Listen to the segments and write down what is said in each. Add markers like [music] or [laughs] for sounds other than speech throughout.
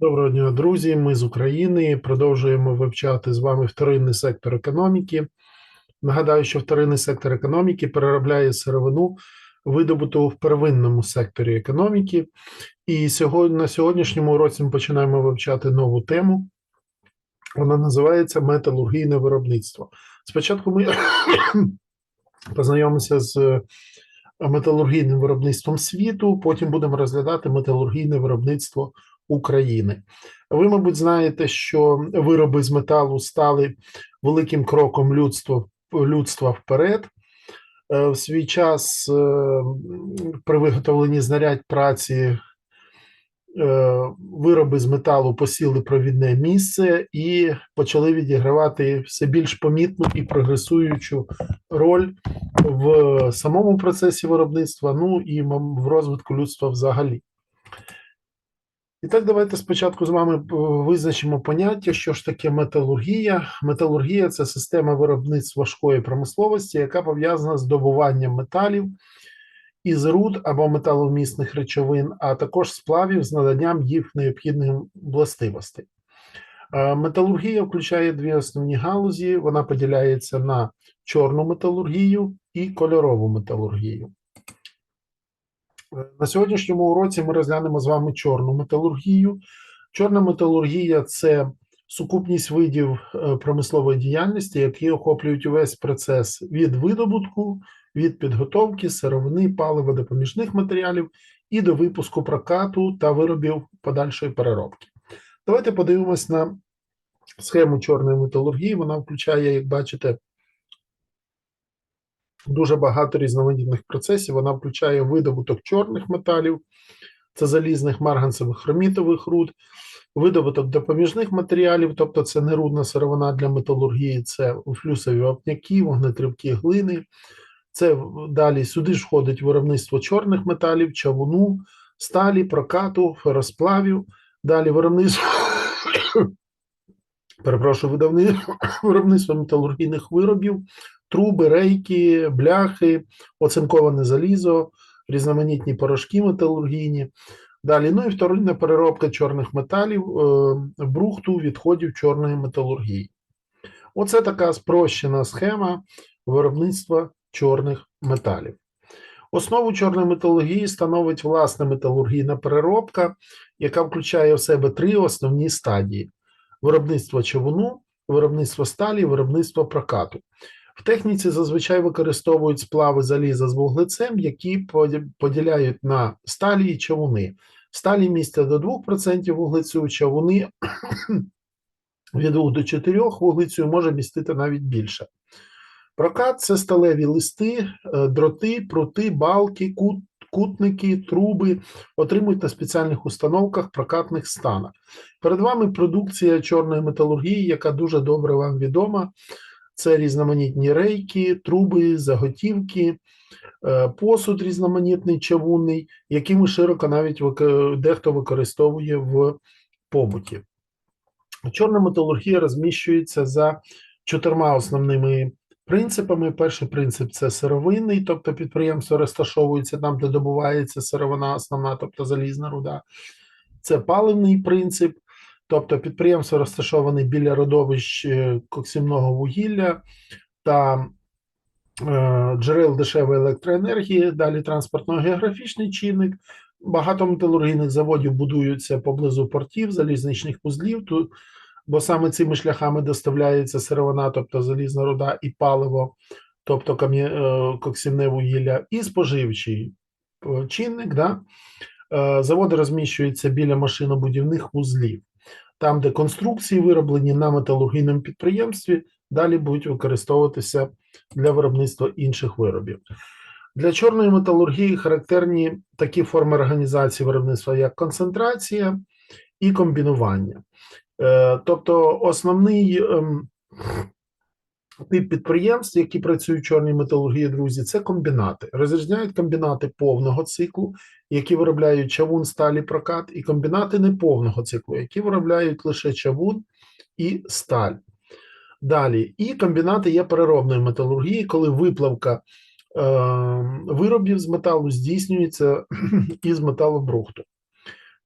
Доброго дня, друзі. Ми з України продовжуємо вивчати з вами вторинний сектор економіки. Нагадаю, що вторинний сектор економіки переробляє сировину, видобуту в первинному секторі економіки. І сьогодні, на сьогоднішньому уроці ми починаємо вивчати нову тему. Вона називається металургійне виробництво. Спочатку ми [coughs] познайомимося з металургійним виробництвом світу, потім будемо розглядати металургійне виробництво України. Ви, мабуть, знаєте, що вироби з металу стали великим кроком людства, людства вперед. Е, В свій час е, при виготовленні знарядь праці е, вироби з металу посіли провідне місце і почали відігравати все більш помітну і прогресуючу роль в самому процесі виробництва, ну і в розвитку людства взагалі. І так, давайте спочатку з вами е, визначимо поняття, що ж таке металургія. Металургія це система виробництва важкої промисловості, яка пов'язана з добуванням металів із руд або металомісних речовин, а також сплавів з наданням їх необхідних властивостей. Е, Металургія включає дві основні галузі. Вона поділяється на чорну металургію і кольорову металургію. Е, На сьогоднішньому уроці ми розглянемо з вами чорну металургію. Чорна металургія це сукупність видів е, промислової діяльності, які охоплюють увесь процес від видобутку, від підготовки, сировини, палива, допоміжних матеріалів і до випуску прокату та виробів подальшої переробки. Давайте подивимось на схему чорної металургії. Вона включає, як бачите, дуже багато різноманітних процесів. Вона включає видобуток чорних металів, це залізних марганцевих хромітових руд, видобуток допоміжних матеріалів, тобто це нерудна сировина для металургії, це флюсові вапняки, вогнетривкі глини. Це далі сюди ж входить виробництво чорних металів, чавуну, сталі, прокату, феросплавів. Далі виробництво [coughs] перепрошую, видавни [coughs] виробництво металургійних виробів, труби, рейки, бляхи, оцинковане залізо, різноманітні порошки металургійні. Далі, ну і вторинна переробка чорних металів, е, брухту, відходів чорної металургії. Оце така спрощена схема виробництва чорних металів. Основу чорної металургії становить власна металургійна переробка, яка включає в себе три основні стадії: виробництво човуну, виробництво сталі, виробництво прокату. В техніці зазвичай використовують сплави заліза з вуглецем, які поділяють на сталі і човуни. Сталі містять до 2% вуглецю, човуни [coughs] від 2 до 4 вуглецю може містити навіть більше. Прокат це сталеві листи, е, дроти, прути, балки, кут, кутники, труби отримують на спеціальних установках прокатних станах. Перед вами продукція чорної металургії, яка дуже добре вам відома. Це різноманітні рейки, труби, заготівки, е, посуд різноманітний чавунний, який ми широко навіть дехто використовує в побуті. Чорна металургія розміщується за чотирма основними принципами. Перший принцип це сировинний, тобто підприємство розташовується там, де добувається сировина основна, тобто залізна руда. Це паливний принцип, тобто підприємство розташоване біля родовищ е, коксівного вугілля та е, джерел дешевої електроенергії, далі транспортно-географічний чинник. Багато металургійних заводів будуються поблизу портів, залізничних вузлів, ту- бо саме цими шляхами доставляється сировина, тобто залізна руда і паливо, тобто е, коксівне вугілля, і споживчий чинник. Да? Заводи розміщуються біля машинобудівних вузлів, там, де конструкції вироблені на металургійному підприємстві, далі будуть використовуватися для виробництва інших виробів. Для чорної металургії характерні такі форми організації виробництва, як концентрація і комбінування. Е, Тобто, основний ем, тип підприємств, які працюють в чорній металургії, друзі, це комбінати. Розрізняють комбінати повного циклу, які виробляють чавун, сталі, прокат, і комбінати неповного циклу, які виробляють лише чавун і сталь. Далі, і комбінати є переробної металургії, коли виплавка е, виробів з металу здійснюється [clears throat] із металобрухту.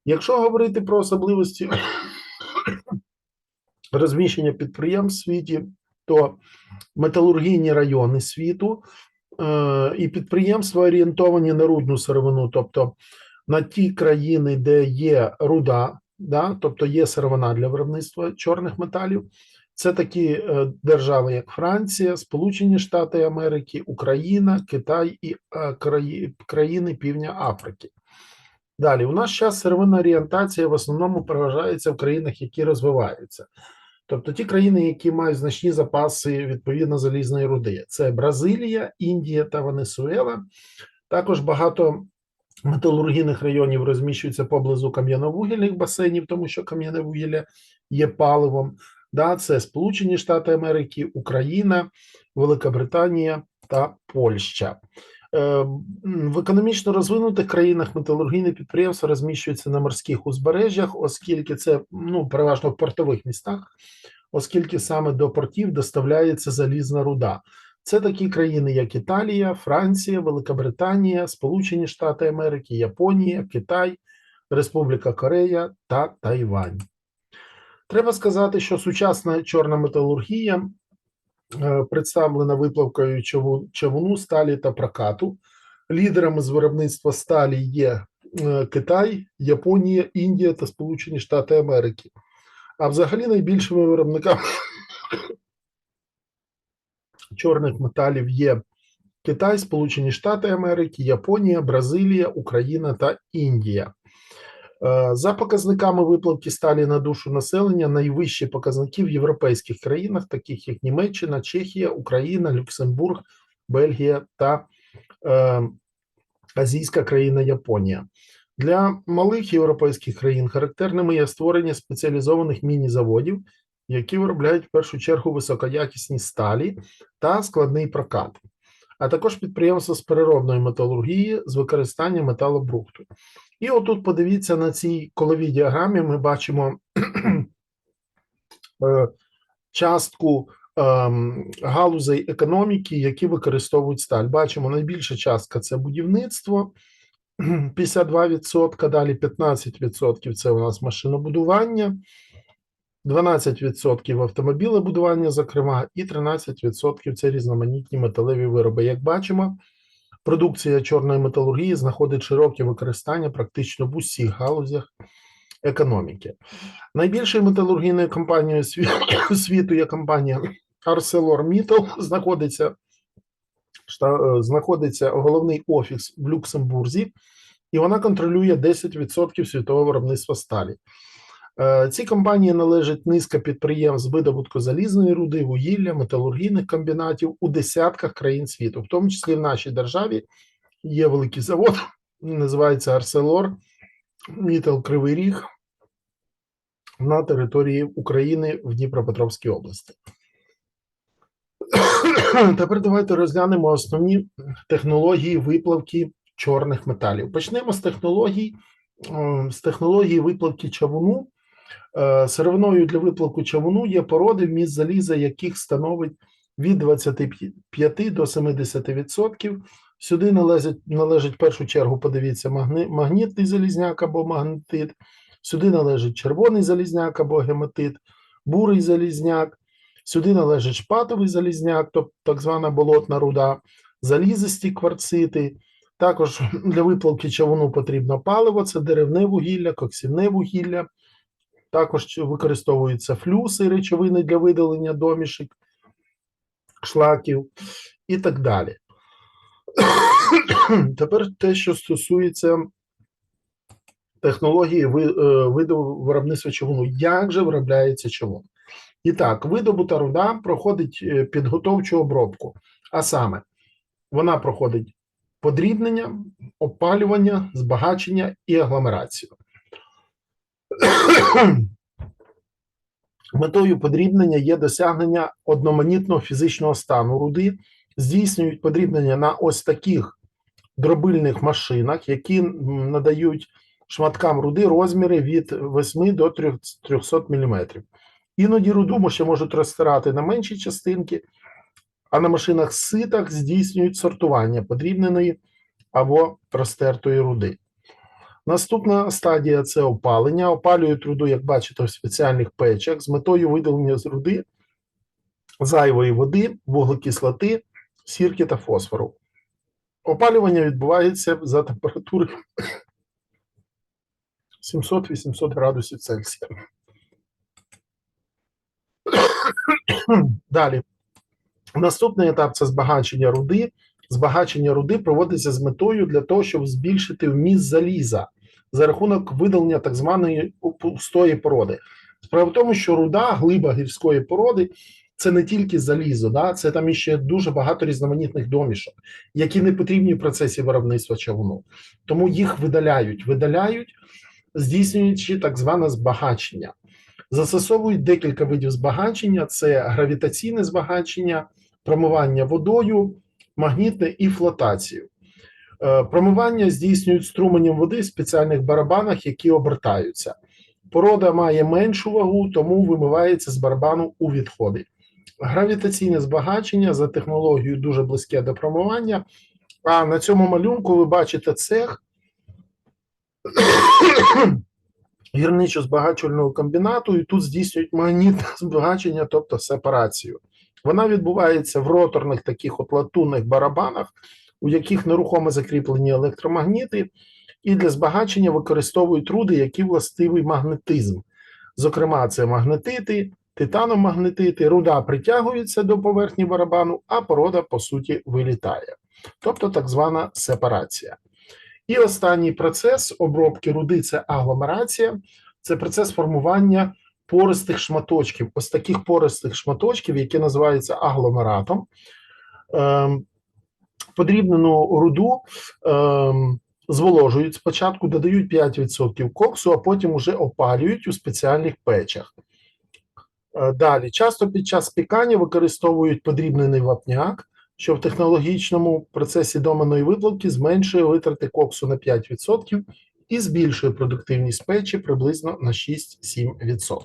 Якщо говорити про особливості [clears throat] розміщення підприємств в світі, то металургійні райони світу е, і підприємства орієнтовані на рудну сировину, тобто на ті країни, де є руда, да, тобто є сировина для виробництва чорних металів. Це такі е, держави, як Франція, Сполучені Штати Америки, Україна, Китай і е, краї- країни Півдня Африки. Далі, у наш час сировинна орієнтація в основному переважається в країнах, які розвиваються. Тобто ті країни, які мають значні запаси відповідно залізної руди. Це Бразилія, Індія та Венесуела. Також багато металургійних районів розміщуються поблизу кам'яновугільних басейнів, тому що кам'яне вугілля є паливом. Да, це Сполучені Штати Америки, Україна, Велика Британія та Польща. Е, В економічно розвинутих країнах металургійні підприємства розміщуються на морських узбережжях, оскільки це ну, переважно в портових містах, оскільки саме до портів доставляється залізна руда. Це такі країни, як Італія, Франція, Велика Британія, Сполучені Штати Америки, Японія, Китай, Республіка Корея та Тайвань. Треба сказати, що сучасна чорна металургія представлена виплавкою човуну, сталі та прокату. Лідерами з виробництва сталі є е, Китай, Японія, Індія та Сполучені Штати Америки. А взагалі найбільшими виробниками [laughs] чорних металів є Китай, Сполучені Штати Америки, Японія, Бразилія, Україна та Індія. Е, За показниками виплавки сталі на душу населення найвищі показники в європейських країнах, таких як Німеччина, Чехія, Україна, Люксембург, Бельгія та е, азійська країна Японія. Для малих європейських країн характерними є створення спеціалізованих міні-заводів, які виробляють в першу чергу високоякісні сталі та складний прокат, а також підприємства з переробної металургії з використанням металобрухту. І отут подивіться на цій коловій діаграмі, ми бачимо [clears throat] е, частку ем, галузей економіки, які використовують сталь. Бачимо, найбільша частка це будівництво, [clears throat] 52%, далі 15% це у нас машинобудування, 12% автомобілебудування, зокрема, і 13% це різноманітні металеві вироби. Як бачимо, продукція чорної металургії знаходить широке використання практично в усіх галузях економіки. Найбільшою металургійною компанією сві- [coughs] світу є компанія ArcelorMittal, знаходиться, е, знаходиться головний офіс в Люксембурзі, і вона контролює 10% світового виробництва сталі. Е, Цій компанії належить низка підприємств видобутку залізної руди, вугілля, металургійних комбінатів у десятках країн світу, в тому числі в нашій державі є великий завод, називається Арселор, Мітал Кривий Ріг на території України в Дніпропетровській області. [coughs] Тепер давайте розглянемо основні технології виплавки чорних металів. Почнемо з технологій, е, з технології виплавки чавуну. Е, Сировиною для виплавку чавуну є породи, вміст заліза, яких становить від 25 до 70%. Сюди належить, належить в першу чергу, подивіться, магнітний залізняк або магнетит. Сюди належить червоний залізняк або гематит, бурий залізняк. Сюди належить шпатовий залізняк, тобто так звана болотна руда, залізисті кварцити. Також для виплавки чавуну потрібно паливо, це деревне вугілля, коксівне вугілля. Також використовуються флюси, речовини для видалення домішок, шлаків і так далі. [coughs] Тепер те, що стосується технології е, виду виробництва човуну. Як же виробляється човун? І так, видобута руда проходить е, підготовчу обробку, а саме, вона проходить подрібнення, опалювання, збагачення і агломерацію. Метою подрібнення є досягнення одноманітного фізичного стану руди, здійснюють подрібнення на ось таких дробильних машинах, які надають шматкам руди розміри від 8 до 300 мм. Іноді руду ще можуть розтирати на менші частинки, а на машинах ситах здійснюють сортування подрібненої або розтертої руди. Наступна стадія це опалення. Опалюють руду, як бачите, в спеціальних печах з метою видалення з руди зайвої води, вуглекислоти, сірки та фосфору. Опалювання відбувається за температури 700-800 градусів Цельсія. Далі. Наступний етап це збагачення руди. Збагачення руди проводиться з метою для того, щоб збільшити вміст заліза за рахунок видалення так званої пустої породи. Справа в тому, що руда, глиба гірської породи це не тільки залізо, да? це там іще дуже багато різноманітних домішок, які не потрібні в процесі виробництва чавуну. Тому їх видаляють, видаляють, здійснюючи так зване збагачення. Застосовують декілька видів збагачення: це гравітаційне збагачення, промивання водою, магнітне і флотацію. Е, Промивання здійснюють струменем води в спеціальних барабанах, які обертаються. Порода має меншу вагу, тому вимивається з барабану у відходи. Гравітаційне збагачення за технологією дуже близьке до промивання. А на цьому малюнку ви бачите цех [coughs] гірничо-збагачувального комбінату, і тут здійснюють магнітне збагачення, тобто сепарацію. Вона відбувається в роторних таких от латунних барабанах, у яких нерухомо закріплені електромагніти, і для збагачення використовують руди, які властивий магнетизм. Зокрема, це магнетити, титаномагнетити, руда притягується до поверхні барабану, а порода, по суті, вилітає. Тобто так звана сепарація. І останній процес обробки руди це агломерація, це процес формування пористих шматочків, ось таких пористих шматочків, які називаються агломератом. Ем, подрібнену руду ем, зволожують спочатку, додають 5% коксу, а потім вже опалюють у спеціальних печах. Е, Далі, часто під час спікання використовують подрібнений вапняк, що в технологічному процесі доменної виплавки зменшує витрати коксу на 5% і збільшує продуктивність печі приблизно на 6-7%.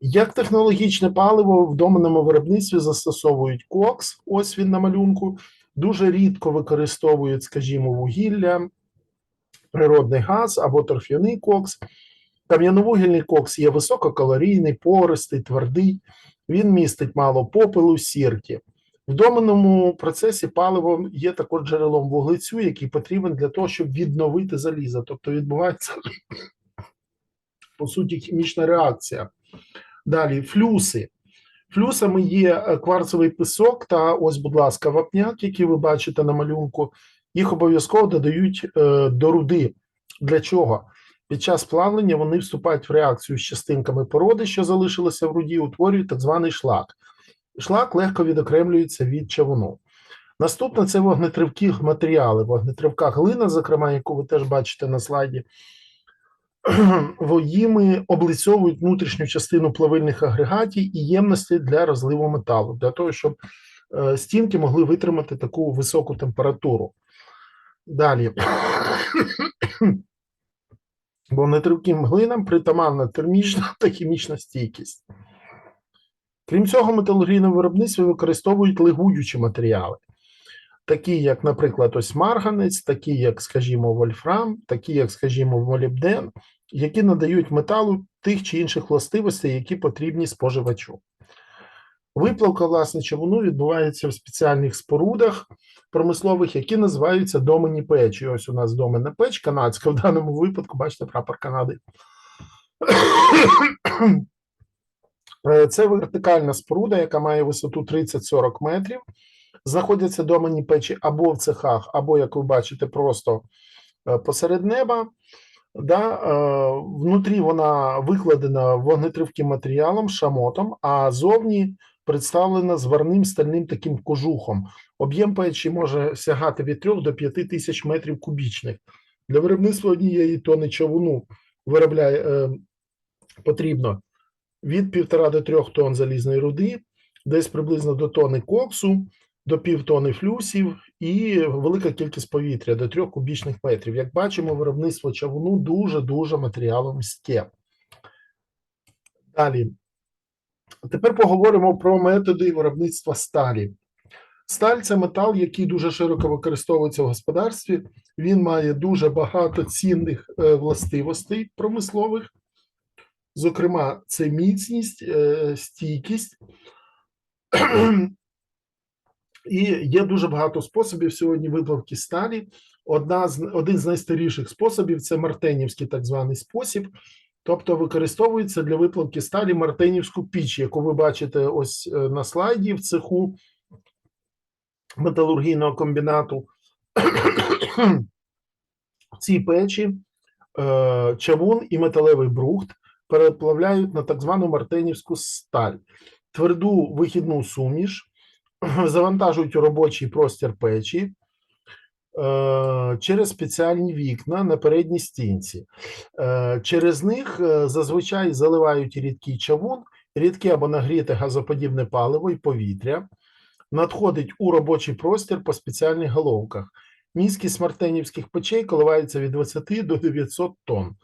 Як технологічне паливо в доменному виробництві застосовують кокс, ось він на малюнку, дуже рідко використовують, скажімо, вугілля, природний газ або торф'яний кокс. Кам'яновугільний кокс є висококалорійний, пористий, твердий, він містить мало попелу, сірки. В доменному процесі паливо є також джерелом вуглецю, який потрібен для того, щоб відновити залізо. Тобто відбувається, [clears throat] по суті, хімічна реакція. Далі флюси. Флюсами є е, кварцевий пісок та ось, будь ласка, вапняк, який ви бачите на малюнку. Їх обов'язково додають е, до руди. Для чого? Під час плавлення вони вступають в реакцію з частинками породи, що залишилися в руді, утворюють так званий шлак. Шлак легко відокремлюється від чавуну. Наступне це вогнетривкі матеріали. Вогнетривка глина, зокрема, яку ви теж бачите на слайді, [clears throat] їми облицьовують внутрішню частину плавильних агрегатів і ємності для розливу металу, для того, щоб е, стінки могли витримати таку високу температуру. Далі. [clears throat] Вогнетривким глинам притаманна термічна та хімічна стійкість. Крім цього, в металургійному виробництві використовують лигуючі матеріали, такі, як, наприклад, ось марганець, такі, як, скажімо, вольфрам, такі, як, скажімо, молібден, які надають металу тих чи інших властивостей, які потрібні споживачу. Виплавка, власне, човуну відбувається в спеціальних спорудах промислових, які називаються доменні печі. Ось у нас доменна печ канадська, в даному випадку, бачите, прапор Канади. Е, Це вертикальна споруда, яка має висоту 30-40 метрів. Знаходяться доменні печі або в цехах, або, як ви бачите, просто е, посеред неба. Да, е, внутрі вона викладена вогнетривким матеріалом, шамотом, а зовні представлена зварним стальним таким кожухом. Об'єм печі може сягати від 3 до 5 тисяч метрів кубічних. Для виробництва однієї тони човуну виробляє, е, потрібно від 1,5 до 3 тонн залізної руди, десь приблизно до тони коксу, до півтони флюсів і велика кількість повітря до 3 кубічних метрів. Як бачимо, виробництво чавуну дуже-дуже матеріаломістке. Далі. Тепер поговоримо про методи виробництва сталі. Сталь це метал, який дуже широко використовується в господарстві. Він має дуже багато цінних е, властивостей промислових. Зокрема, це міцність, е, стійкість. І є дуже багато способів сьогодні виплавки сталі. Одна з, один з найстаріших способів це мартенівський так званий спосіб. Тобто використовується для виплавки сталі мартенівську піч, яку ви бачите ось е, на слайді в цеху металургійного комбінату. В цій печі е, чавун і металевий брухт переплавляють на так звану мартенівську сталь, тверду вихідну суміш, [clears throat] завантажують у робочий простір печі е, через спеціальні вікна на передній стінці. Е, Через них е, зазвичай заливають рідкий чавун, рідке або нагріте газоподібне паливо і повітря. Надходить у робочий простір по спеціальних головках. Міськість мартенівських печей коливається від 20 до 900 тонн.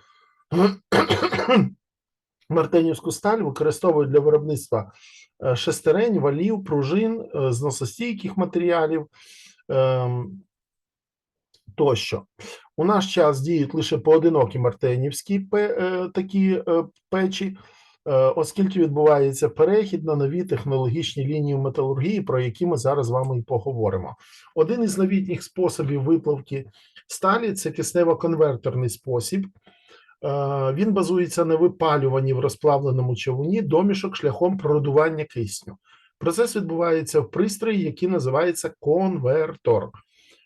[clears throat] [clears throat] Мартенівську сталь використовують для виробництва е, шестерень, валів, пружин, е, зносостійких матеріалів ем, тощо. У наш час діють лише поодинокі мартенівські е, такі печі, оскільки відбувається перехід на нові технологічні лінії металургії, про які ми зараз з вами і поговоримо. Один із новітніх способів виплавки сталі це киснево-конверторний спосіб. Е, Він базується на випалюванні в розплавленому човуні домішок шляхом продування кисню. Процес відбувається в пристрої, який називається конвертор.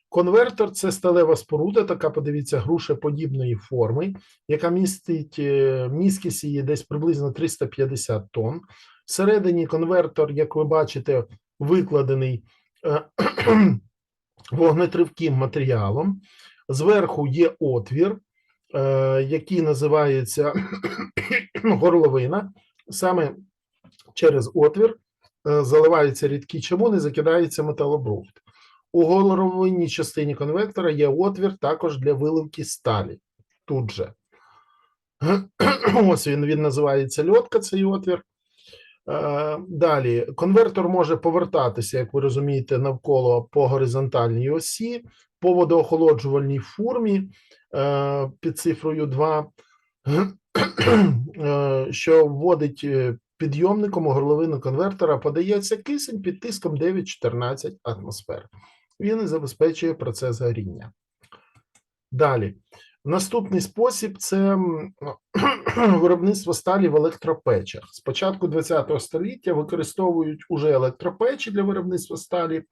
Конвертор це сталева споруда, така, подивіться, грушеподібної форми, яка містить е, міськість її десь приблизно 350 тонн. Всередині конвертор, як ви бачите, викладений е, вогнетривким матеріалом. Зверху є отвір, який називається [clears throat] горловина. Саме через отвір е, заливається рідкий закидається металобрухт. У горловинній частині конвектора є отвір також для виливки сталі. Тут же. [clears throat] Ось він, він називається льотка, цей отвір. Е, Далі, конвертор може повертатися, як ви розумієте, навколо по горизонтальній осі, по водоохолоджувальній формі е, під цифрою 2, [clears throat] е, що вводить е, підйомником у горловину конвертора, подається кисень під тиском 9-14 атмосфер. Він і забезпечує процес горіння. Далі. Наступний спосіб це [clears throat] виробництво сталі в електропечах. З початку ХХ століття використовують уже електропечі для виробництва сталі, е,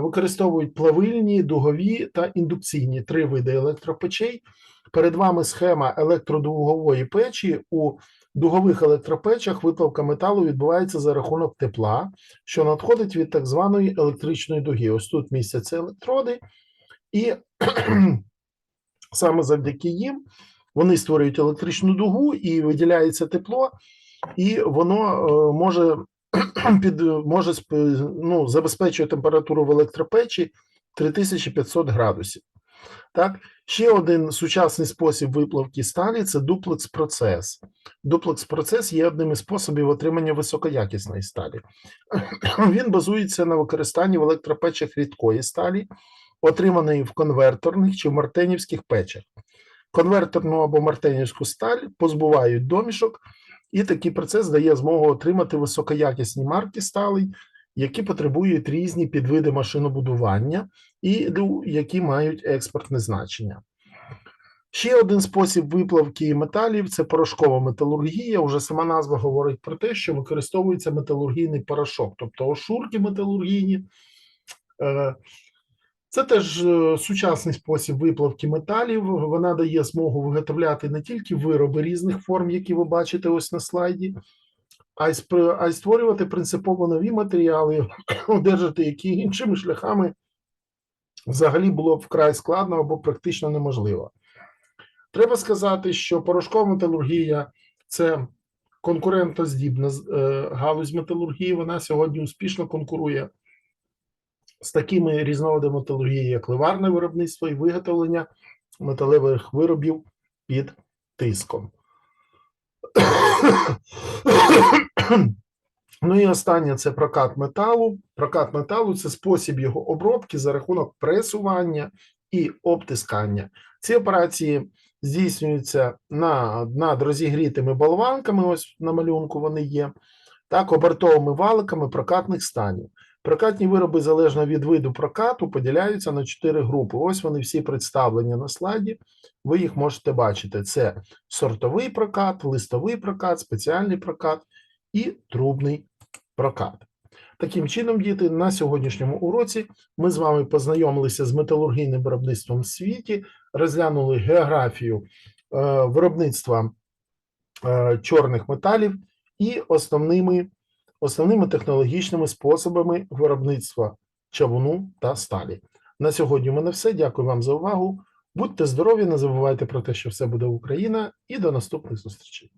використовують плавильні, дугові та індукційні три види електропечей. Перед вами схема електродугової печі. У дугових електропечах виплавка металу відбувається за рахунок тепла, що надходить від так званої електричної дуги. Ось тут містяться електроди, і [clears throat] саме завдяки їм вони створюють електричну дугу і виділяється тепло, і воно е, може [clears throat] під може ну, забезпечує температуру в електропечі 3500 градусів. Так, ще один сучасний спосіб виплавки сталі це дуплекс процес. Дуплекс процес є одним із способів отримання високоякісної сталі. [clears throat] Він базується на використанні в електропечах рідкої сталі, отриманої в конверторних чи мартенівських печах. Конверторну або мартенівську сталь позбувають домішок, і такий процес дає змогу отримати високоякісні марки сталей, які потребують різні підвиди машинобудування і ну, які мають експортне значення. Ще один спосіб виплавки металів це порошкова металургія. Уже сама назва говорить про те, що використовується металургійний порошок, тобто ошурки металургійні. Це теж е, сучасний спосіб виплавки металів. Вона дає змогу виготовляти не тільки вироби різних форм, які ви бачите ось на слайді, а й створювати принципово нові матеріали, [clears throat] одержати які іншими шляхами взагалі було б вкрай складно або практично неможливо. Треба сказати, що порошкова металургія це конкурентоздібна е, галузь металургії. Вона сьогодні успішно конкурує з такими різновидами металургії, як ливарне виробництво і виготовлення металевих виробів під тиском. [coughs] Ну і останнє це прокат металу. Прокат металу це спосіб його обробки за рахунок пресування і обтискання. Ці операції здійснюються на, над розігрітими болванками, ось на малюнку вони є, так, обертовими валиками прокатних станів. Прокатні вироби залежно від виду прокату поділяються на чотири групи. Ось вони всі представлені на слайді. Ви їх можете бачити: це сортовий прокат, листовий прокат, спеціальний прокат і трубний прокат. Таким чином, діти, на сьогоднішньому уроці ми з вами познайомилися з металургійним виробництвом в світі, розглянули географію е, виробництва е, чорних металів і основними, основними технологічними способами виробництва чавуну та сталі. На сьогодні у мене все. Дякую вам за увагу. Будьте здорові, не забувайте про те, що все буде Україна, і до наступних зустрічей.